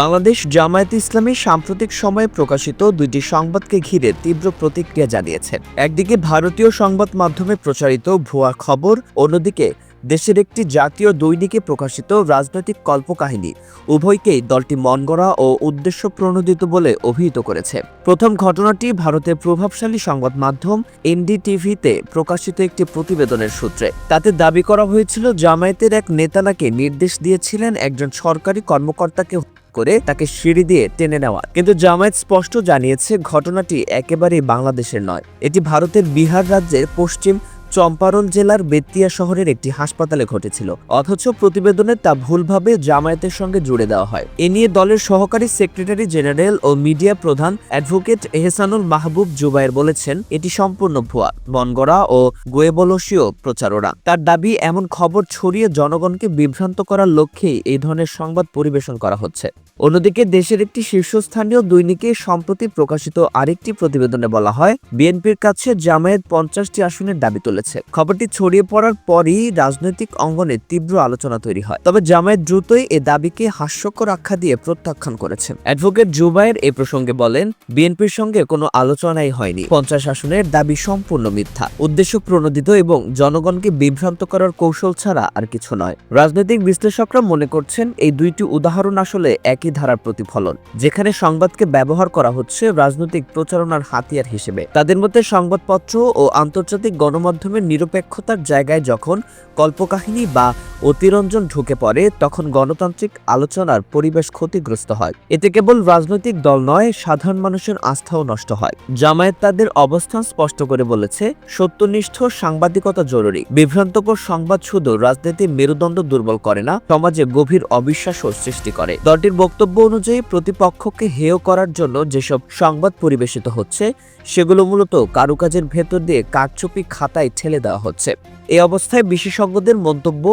বাংলাদেশ জামায়াত ইসলামী সাম্প্রতিক সময়ে প্রকাশিত দুইটি সংবাদকে ঘিরে তীব্র প্রতিক্রিয়া জানিয়েছে। একদিকে ভারতীয় সংবাদ মাধ্যমে প্রচারিত ভুয়া খবর, অন্যদিকে দেশের একটি জাতীয় দৈনিকে প্রকাশিত রাজনৈতিক কল্পকাহিনী উভয়কেই দলটি মনগড়া ও উদ্দেশ্য প্রণোদিত বলে অভিহিত করেছে। প্রথম ঘটনাটি ভারতের প্রভাবশালী সংবাদ মাধ্যম এনডিটিভিতে প্রকাশিত একটি প্রতিবেদনের সূত্রে। তাতে দাবি করা হয়েছিল, জামায়াতের এক নেতা নাকি নির্দেশ দিয়েছিলেন একজন সরকারি কর্মকর্তাকে করে তাকে সিঁড়ি দিয়ে টেনে নেওয়া। কিন্তু জামায়াত স্পষ্ট জানিয়েছে ঘটনাটি একেবারেই বাংলাদেশের নয়। এটি ভারতের বিহার রাজ্যের পশ্চিম চম্পারণ জেলার বেতিয়া শহরের একটি হাসপাতালে ঘটেছিল। অথচ প্রতিবেদনে তা ভুলভাবে জামায়াতের সঙ্গে জুড়ে দেওয়া হয়। এ নিয়ে দলের সহকারী সেক্রেটারি জেনারেল ও মিডিয়া প্রধান অ্যাডভোকেট এহসানুল মাহবুব জুবায়ের বলেছেন, এটি সম্পূর্ণ ভুয়া। বনগড়া ও গোয়েবলসীয় প্রচারণা। তার দাবি, এমন খবর ছড়িয়ে জনগণকে বিভ্রান্ত করার লক্ষ্যেই এই ধরনের সংবাদ পরিবেশন করা হচ্ছে। অন্যদিকে দেশের একটি শীর্ষস্থানীয় দৈনিকে সম্প্রতি প্রকাশিত আরেকটি প্রতিবেদনে বলা হয়, বিএনপির কাছে জামায়াত পঞ্চাশটি আসনের দাবি তুলেছে। খবরটি ছড়িয়ে পড়ার পরই রাজনৈতিক অঙ্গনে তীব্র আলোচনা তৈরি হয়। তবে জামায়াত দ্রুতই এ দাবিকে হাস্যকর আখ্যা দিয়ে প্রত্যাখ্যান করেছে। অ্যাডভোকেট জুবায়ের এ প্রসঙ্গে বলেন, বিএনপির সঙ্গে কোনো আলোচনাই হয়নি। পঞ্চাশ আসনের দাবি সম্পূর্ণ মিথ্যা। উদ্দেশ্য প্রণোদিত এবং জনগণকে বিভ্রান্ত করার কৌশল ছাড়া আর কিছু নয়। রাজনৈতিক বিশ্লেষকরা মনে করছেন, এই দুইটি উদাহরণ আসলে একই ধারার প্রতিফলন, যেখানে সংবাদকে ব্যবহার করা হচ্ছে রাজনৈতিক প্রচারণার হাতিয়ার হিসেবে। তাদের মধ্যে সংবাদপত্র ও আন্তর্জাতিক গণমাধ্যমের নিরপেক্ষতার জায়গায় যখন কল্পকাহিনী বা অতিরঞ্জন ঢুকে পড়ে, তখন গণতান্ত্রিক আলোচনার পরিবেশ ক্ষতিগ্রস্ত হয়। এতে কেবল রাজনৈতিক দল নয়, সাধারণ মানুষের আস্থাও নষ্ট হয়। জামায়াত তাদের অবস্থান স্পষ্ট করে বলেছে, সত্যনিষ্ঠ সাংবাদিকতা জরুরি। বিভ্রান্তকর সংবাদ শুধু রাজনীতির মেরুদণ্ড দুর্বল করে না, সমাজে গভীর অবিশ্বাসও সৃষ্টি করে। দলটির বক্তব্য অনুযায়ী, প্রতিপক্ষকে হেয় করার জন্য যেসব সংবাদ পরিবেশিত হচ্ছে, সেগুলো মূলত কারুকাজের ভেতর দিয়ে কারচুপি খাতায় ঠেলে দেওয়া হচ্ছে। এই অবস্থায় বিশেষজ্ঞদের মন্তব্য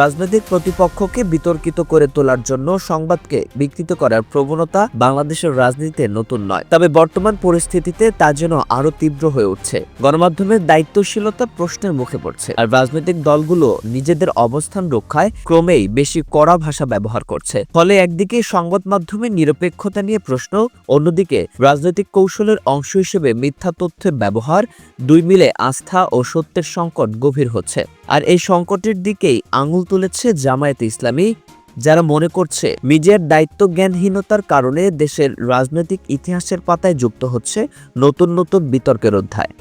রাজনৈতিক প্রতিপক্ষকে বিতর্কিত করে তোলার জন্য সংবাদকে বিকৃত করার প্রবণতা বাংলাদেশের রাজনীতিতে নতুন নয়। তবে বর্তমান পরিস্থিতিতে তা যেন আরও তীব্র হয়ে উঠছে। গণমাধ্যমের দায়িত্বশীলতা প্রশ্নের মুখে পড়ছে। আর রাজনৈতিক দলগুলো নিজেদের অবস্থান রক্ষায় ক্রমেই বেশি কড়া ভাষা ব্যবহার করছে। ফলে একদিকে সংবাদ মাধ্যমে নিরপেক্ষতা নিয়ে প্রশ্ন, অন্যদিকে রাজনৈতিক কৌশলের অংশ হিসেবে মিথ্যা তথ্যের ব্যবহার, দুই মিলে আস্থা ও সত্যের সংকট গভীর হচ্ছে। আর এই সংকটের দিকেই আঙুল তুলেছে জামায়াতে ইসলামী, যারা মনে করছে মিডিয়ার দায়িত্ব জ্ঞানহীনতার কারণে দেশের রাজনৈতিক ইতিহাসের পাতায় যুক্ত হচ্ছে নতুন নতুন বিতর্কের অধ্যায়।